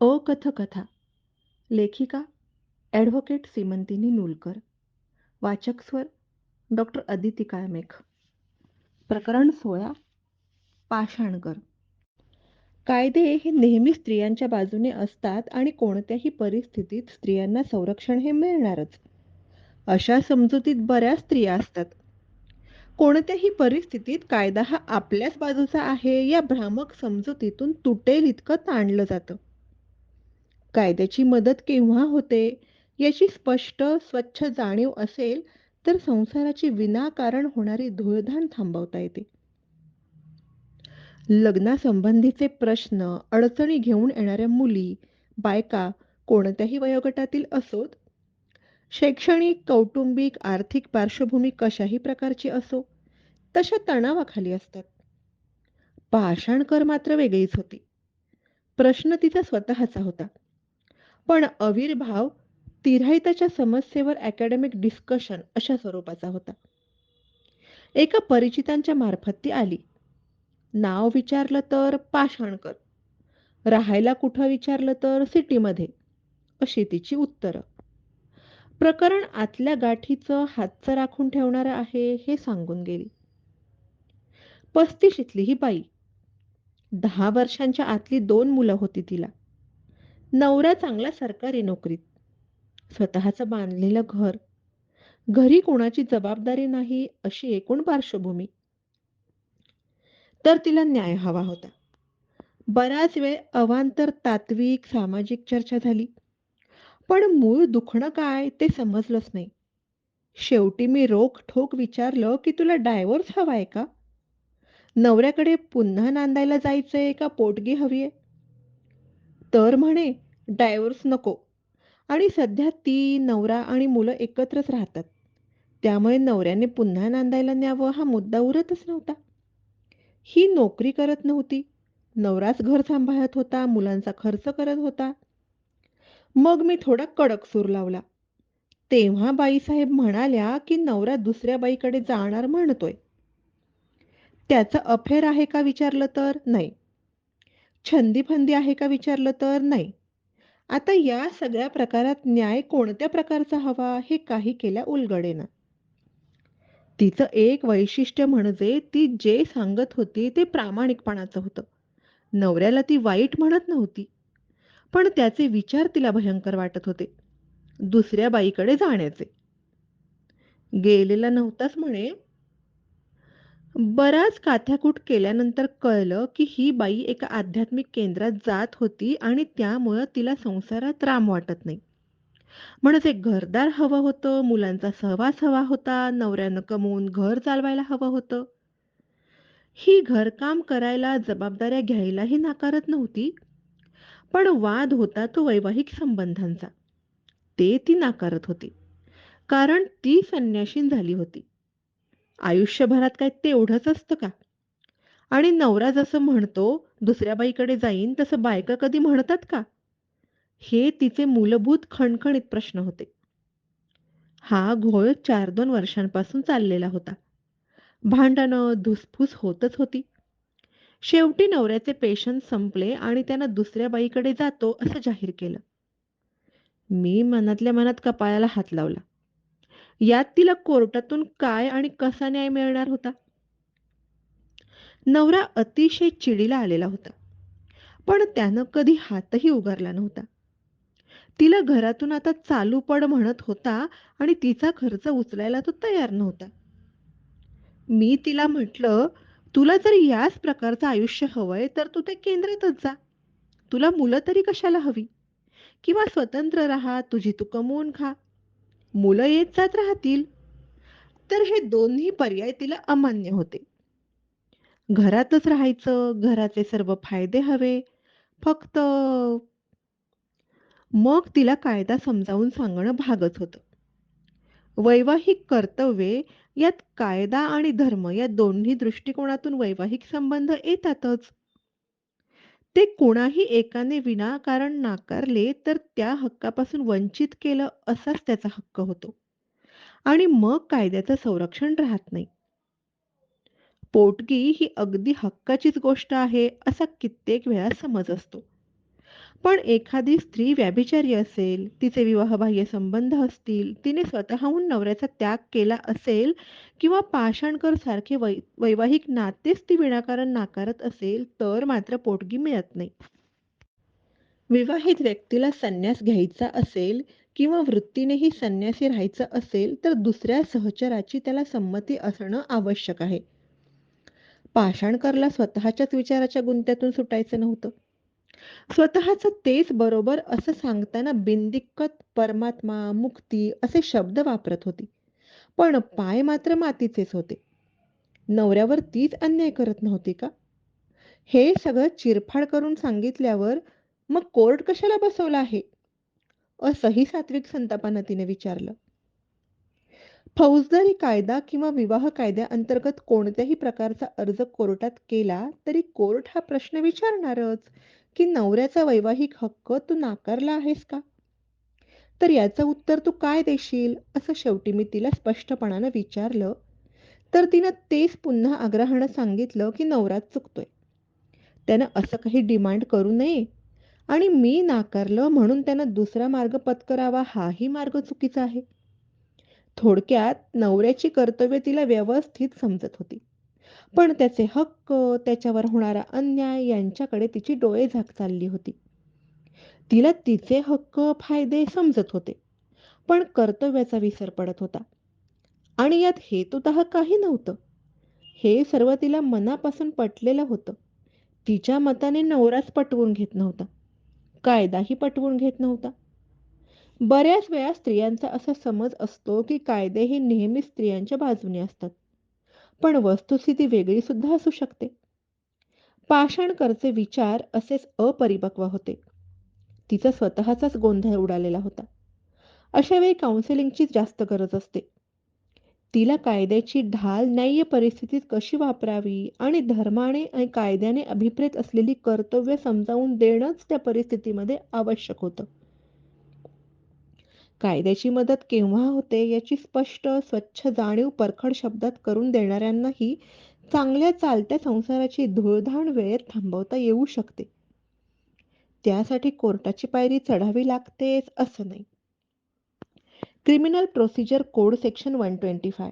अकथकथा. लेखिका ॲडव्होकेट सीमंतिनी नूलकर. वाचक स्वर डॉक्टर अदिती काळमेख प्रकरण सोळा. पाषाणकर कायदे हे नेहमी स्त्रियांच्या बाजूने असतात आणि कोणत्याही परिस्थितीत स्त्रियांना संरक्षण हे मिळणारच. अशा समजुतीत बऱ्याच स्त्रिया असतात. कोणत्याही परिस्थितीत कायदा हा आपल्याच बाजूचा आहे या भ्रामक समजुतीतून तुटेल इतकं ताणलं जातं. कायद्याची मदत केव्हा होते? याची स्पष्ट स्वच्छ जाणीव असेल तर संसाराची विनाकारण होणारी धुळधाण थांबवता येते. लग्नासंबंधीचे प्रश्न अडचणी घेऊन येणाऱ्या मुली बायका कोणत्याही वयोगटातील असोत? शैक्षणिक कौटुंबिक आर्थिक पार्श्वभूमी कशाही प्रकारची असो तशा तणावाखाली असतात. पाषाणकर मात्र वेगळीच होती. प्रश्न तिचा स्वतःचा होता. पण अविर्भाव तिराहिताच्या समस्येवर अकॅडमिक डिस्कशन अशा स्वरूपाचा होता. एका परिचितांच्या मार्फत ती आली. नाव विचारलं तर पाषाणकर राहायला कुठं विचारलं तर सिटीमध्ये अशी तिची उत्तरं. प्रकरण आतल्या गाठीचं हातचं राखून ठेवणारं आहे हे सांगून गेली. पस्तीशीतली ही बाई. दहा वर्षांच्या आतली दोन मुलं होती तिला. नवरा चांगला सरकारी नोकरीत. स्वतःचं बांधलेलं घर. घरी कोणाची जबाबदारी नाही अशी एकूण पार्श्वभूमी. तर तिला न्याय हवा होता. बराच वेळ अवांतर तात्विक सामाजिक चर्चा झाली. पण मूळ दुखणं काय ते समजलंच नाही. शेवटी मी रोख ठोक विचारलं की तुला डायव्होर्स हवाय का? नवऱ्याकडे पुन्हा नांदायला जायचंय का पोटगी हवीये? तर म्हणे डायव्हर्स नको. आणि सध्या ती नवरा आणि मुलं एकत्रच राहतात. त्यामुळे नवऱ्याने पुन्हा नांदायला न्यावं हा मुद्दा उरतच नव्हता. ही नोकरी करत नव्हती. नवराच घर सांभाळत होता मुलांचा खर्च करत होता. मग मी थोडा कडक सूर लावला. तेव्हा बाईसाहेब म्हणाल्या की नवरा दुसऱ्या बाईकडे जाणार म्हणतोय. त्याचं अफेअर आहे का विचारलं तर नाही. छंदी फंदी आहे का विचारलं तर नाही. आता या सगळ्या प्रकारात न्याय कोणत्या प्रकारचा हवा हे काही केल्या उलगडेना. तिचं एक वैशिष्ट्य म्हणजे ती जे सांगत होती ते प्रामाणिकपणाचं होतं. नवऱ्याला ती वाईट म्हणत नव्हती. पण त्याचे विचार तिला भयंकर वाटत होते. दुसऱ्या बाईकडे जाण्याचे. गेलेला नव्हताच म्हणे बराच काथ्याकूट केल्यानंतर कळलं की ही बाई एका आध्यात्मिक केंद्रात जात होती आणि त्यामुळं तिला संसारात राम वाटत नाही. म्हणजे घरदार हवं होतं मुलांचा सहवास हवा होता नवऱ्यानं कमवून घर चालवायला हवं होतं. ही घरकाम करायला जबाबदाऱ्या घ्यायलाही नाकारत नव्हती पण वाद होता तो वैवाहिक संबंधांचा. ते ती नाकारत होती कारण ती संन्याशीन झाली होती. आयुष्यभरात काय तेवढंच असतं का? आणि नवरा जसं म्हणतो दुसऱ्या बाईकडे जाईन तसं बायका कधी म्हणतात का? हे तिचे मूलभूत खणखणीत प्रश्न होते. हा घोळ चार दोन वर्षांपासून चाललेला होता. भांडणं धुसफूस होतच होती. शेवटी नवऱ्याचे पेशंट संपले आणि त्यानं दुसऱ्या बाईकडे जातो असं जाहीर केलं. मी मनातल्या मनात कपाळाला हात लावला. यात तिला कोर्टातून काय आणि कसा न्याय मिळणार होता? नवरा अतिशय चिडीला आलेला होता. पण त्यानं कधी हातही उगारला नव्हता. तिला घरातून आता चालू पड म्हणत होता आणि तिचा खर्च उचलायला तो तयार नव्हता. मी तिला म्हटलं तुला जर याच प्रकारचं आयुष्य हवंय तर तू ते केंद्रातच जा. तुला मुलं तरी कशाला हवी? किंवा स्वतंत्र राहा तुझी तू कमवून खा. मुलं येत जात राहतील. तर हे दोन्ही पर्याय तिला अमान्य होते. घरातच राहायचं घराचे सर्व फायदे हवे. फक्त मग तिला कायदा समजावून सांगणं भागच होतं. वैवाहिक कर्तव्ये यात कायदा आणि धर्म या दोन्ही दृष्टिकोनातून वैवाहिक संबंध येतातच. ते कोणाही एकाने विनाकारण नाकारले तर त्या हक्कापासून वंचित केलं असाच त्याचा हक्क होतो. आणि मग कायद्याचं संरक्षण राहत नाही. पोटगी ही अगदी हक्काचीच गोष्ट आहे असा कित्येक वेळा समज असतो. पण एखादी स्त्री व्याभिचारी असेल, तिचे विवाहबाह्य संबंध असतील, तिने स्वतःहून नवऱ्याचा त्याग केला असेल किंवा पाषाणकर सारखे वै वैवाहिक नातेच ती विनाकारण नाकारत असेल, तर मात्र पोटगी मिळत नाही. विवाहित व्यक्तीला संन्यास घ्यायचा असेल किंवा वृत्तीनेही संन्यासी राहायचं असेल, तर दुसऱ्या सहचराची त्याला संमती असणं आवश्यक आहे. पाषाणकरला स्वतःच्याच विचाराच्या गुंत्यातून सुटायचं नव्हतं. स्वतःचं तेच बरोबर असं सांगताना बिनदिक्कत परमात्मा, मुक्ती असे शब्द वापरत होती. पण पाय मात्र मातीचेच होते. नवऱ्यावर तीच अन्याय करत नव्हती का? हे सगळं चिरफाड करून सांगितल्यावर मग कोर्ट कशाला बसवला आहे? असंही सात्विक संतापानं तिने विचारलं. फौजदारी कायदा किंवा विवाह कायद्याअंतर्गत कोणत्याही प्रकारचा अर्ज कोर्टात केला तरी कोर्ट हा प्रश्न विचारणारच की नवऱ्याचा वैवाहिक हक्क तू नाकारला आहेस का? तर याचं उत्तर तू काय देशील? असं शेवटी मी तिला स्पष्टपणानं विचारलं, तर तिनं तेच पुन्हा आग्रहानं सांगितलं की नवराच चुकतोय. त्यानं असं काही डिमांड करू नये आणि मी नाकारलं म्हणून त्यानं दुसरा मार्ग पत्करावा हाही मार्ग चुकीचा आहे. थोडक्यात नवऱ्याची कर्तव्ये तिला व्यवस्थित समजत होती. पण त्याचे हक्क, त्याच्यावर होणारा अन्याय यांच्याकडे तिची डोळेझाक चालली होती. तिला तिचे हक्क, फायदे समजत होते. पण कर्तव्याचा विसर पडत होता. आणि यात हेतुतः काही नव्हतं. हे सर्व तिला मनापासून पटलेलं होतं. तिच्या मताने नवराच पटवून घेत नव्हता. कायदाही पटवून घेत नव्हता. बऱ्याच वेळा स्त्रियांचा असा समज असतो की कायदे हे नेहमी स्त्रियांच्या बाजूने असतात. पण वस्तुस्थिती वेगळी सुद्धा असू शकते. पाषाणकरचे विचार असेच अपरिपक्व होते. तिचा स्वतःचाच गोंधळ उडालेला होता. अशा वेळी काउन्सिलिंगचीच जास्त गरज असते. तिला कायद्याची ढाल न्याय्य परिस्थितीत कशी वापरावी आणि धर्माने आणि कायद्याने अभिप्रेत असलेली कर्तव्य समजावून देणंच त्या परिस्थितीमध्ये आवश्यक होतं. कायद्याची मदत केव्हा होते याची स्पष्ट, स्वच्छ जाणीव परखड शब्दात करून देणाऱ्यांनाही चांगल्या चालत्या संसाराची धूळधाण वेळेत थांबवता येऊ शकते. त्यासाठी कोर्टाची पायरी चढावी लागतेच असं नाही. Criminal procedure code section one twenty five,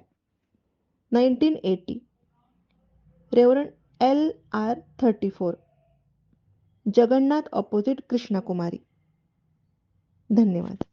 nineteen eighty, रेवरन L. R. Thirty four, Jagannath opposite Krishnakumari. धन्यवाद.